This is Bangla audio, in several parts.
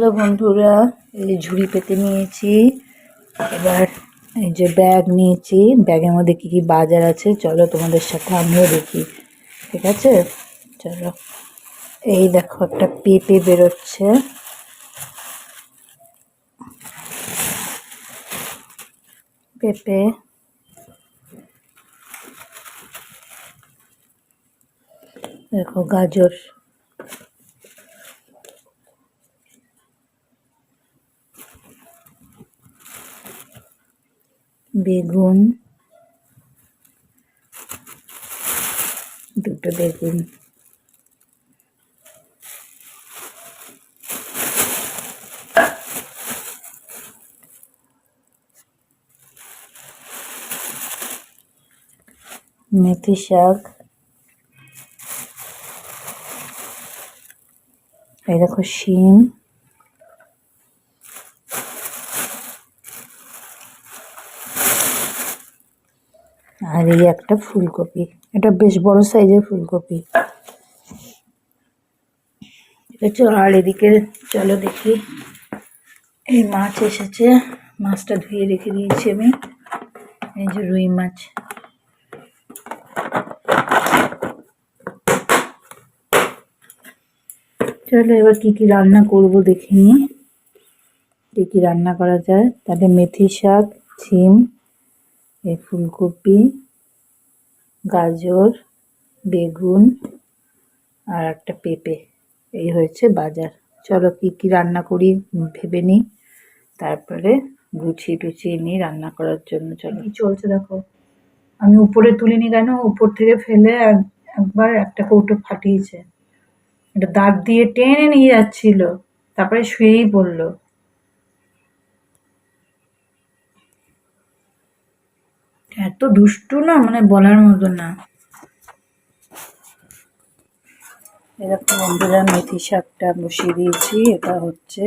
হ্যালো বন্ধুরা, এই ঝুড়ি পেতে নিয়েছি। এবার এই যে ব্যাগ নিয়েছি। ব্যাগের মধ্যে কি কি বাজার আছে, চলো তোমাদের সাথে আমিও দেখি। ঠিক আছে? চলো। এই দেখো, একটা পেঁপে বেরোচ্ছে। পেঁপে। দেখো, গাজর। বেগুন দুটো বেগুন। মেথি শাক। দেখো শিম। আর এই একটা ফুলকপি। এটা বেশ বড় সাইজের ফুলকপি। আর এদিকে চলো দেখি। এই মাছ এসেছে। মাছটা ধুয়ে রেখে দিয়েছি আমি। এই যে রুই মাছ। চলো এবার কি কি রান্না করব দেখে নি কি রান্না করা যায়? তাহলে মেথি শাক, ছিম ফুলকপি, গাজর, বেগুন আর একটা পেঁপে। এই হয়েছে বাজার। চলো কি কি রান্না করি ভেবে নিই। তারপরে গুছিয়ে টুছিয়ে নিই রান্না করার জন্য। চলো। কি চলছে দেখো? আমি উপরে তুলিনি কেন? উপর থেকে ফেলে এক- একবার একটা কৌটো ফাটিয়েছে। এটা দাঁত দিয়ে টেনে নিয়ে যাচ্ছিল। তারপরে শুয়েই পড়ল। এত দুষ্টু না মানে বলার মতো না। এরকম বন্ধুরা, মেথি শাকটা বসিয়ে দিয়েছি। এটা হচ্ছে,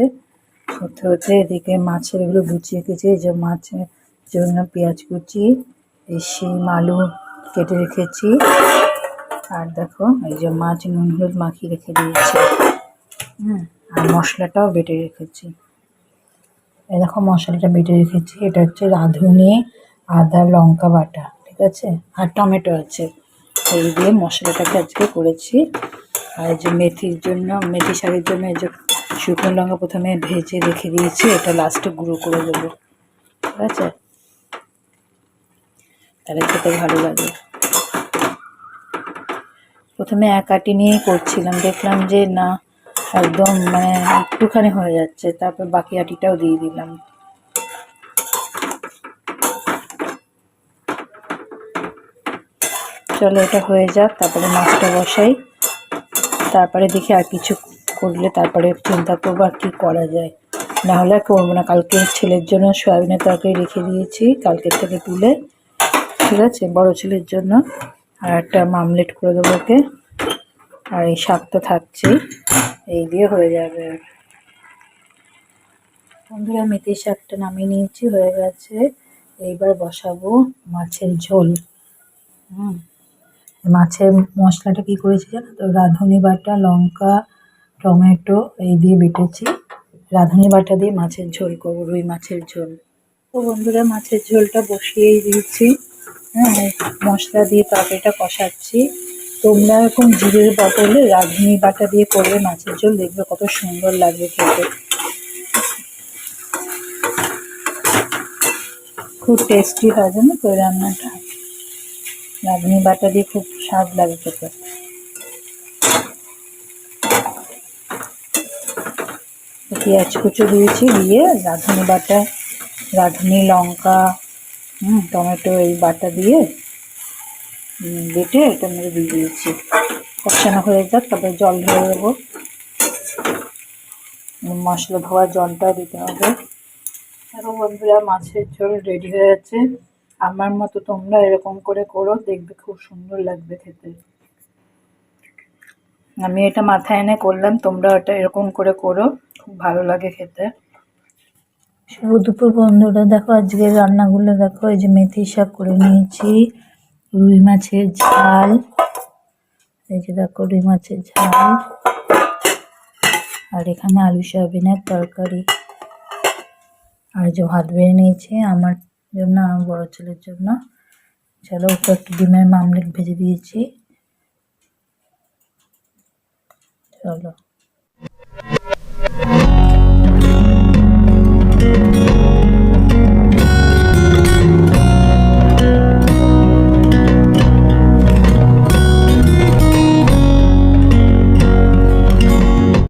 হতে হতে এদিকে মাছের এগুলো গুছিয়ে রেখেছি যে মাছের জন্য পেঁয়াজ কুচি, এই শিম, আলু কেটে রেখেছি। আর দেখো, এই যে মাছ নুন হলুদ মাখিয়ে রেখে দিয়েছি। হুম, আর মশলাটাও বেটে রেখেছি। এই দেখো, মশলাটা বেটে রেখেছি। এটা হচ্ছে রাঁধুনি আদা, লঙ্কা বাটা, ঠিক আছে? আর টমেটো আছে। এই দিয়ে মশলাটাকে আজকে করেছি। আর যে মেথির জন্য, মেথি শাড়ির জন্য এই যে শুকনো লঙ্কা প্রথমে ভেজে রেখে দিয়েছি, এটা লাস্টে গুঁড়ো করে দেবো। ঠিক আছে? তাহলে খেতে ভালো লাগে। প্রথমে এক আটি নিয়েই করছিলাম। দেখলাম যে না, একদম মানে একটুখানি হয়ে যাচ্ছে। তারপর বাকি আটিটাও দিয়ে দিলাম। চলো, এটা হয়ে যাক, তারপরে মাছটা বসাই। তারপরে দেখি আর কিছু করলে তারপরে চিন্তা করব আর কী করা যায়। না হলে আর করব না। কালকে ছেলের জন্য সয়াবিনের তরকারি রেখে দিয়েছি, কালকের থেকে তুলে। ঠিক আছে? বড় ছেলের জন্য। আর একটা মামলেট করে দেবো ওকে। আর এই শাক তো থাকছেই। এই দিয়ে হয়ে যাবে বন্ধুরা মেথি শাকটা নামিয়ে নিয়েছি, হয়ে গেছে। এইবার বসাবো মাছের ঝোল। হুম। মাছের মশলাটা কি করেছি জানো তো? রাঁধুনি বাটা, লঙ্কা, টমেটো এই দিয়ে বেটেছি। রাঁধুনি বাটা দিয়ে মাছের ঝোল করব, রুই মাছের ঝোল। তো বন্ধুরা, মাছের ঝোলটা বসিয়েই দিয়েছি। হ্যাঁ মশলা দিয়ে তরকারিটা কষাচ্ছি। তোমরা এখন জিরের বদলে রাঁধুনি বাটা দিয়ে করবে মাছের ঝোল দেখবে কত সুন্দর লাগবে খেতে। খুব টেস্টি হয় জানো তো রান্নাটা। রাঁধুনি বাটা দিয়ে খুব স্বাদ লাগে খেতে। পেঁয়াজ কুচো দিয়েছি দিয়ে রাঁধুনি বাটা, রাঁধুনি লঙ্কা, হুম, টমেটো এই বাটা দিয়ে বেটে এটা মেরে দিয়ে দিয়েছি। কষানো হয়ে যাক, তারপরে জল ধরে দেবো। মশলা ধোয়া জলটাও দিতে হবে। দেখো বন্ধুরা, মাছের ঝোল রেডি হয়ে গেছে। আমার মতো তোমরা এরকম করে করো, দেখবে খুব সুন্দর লাগবে খেতে। আমি এটা মাথায় এনে করলাম, তোমরা এটা এরকম করে করো, খুব ভালো লাগে খেতে। শুভ দুপুর বন্ধুরা, দেখো আজকে রান্নাগুলো দেখো, এই যে মেথি শাক করে নিয়েছি, রুই মাছের ঝাল, এই যে দেখো রুই মাছের ঝাল, আর এখানে আলু সয়াবিনের তরকারি। আর যে ভাত বেড়ে নিয়েছি, আমার জন্য আমার বড়ো ছেলের জন্য। চলো ওকে একটু ডিমের মামলেট ভেজে দিয়েছি। চলো।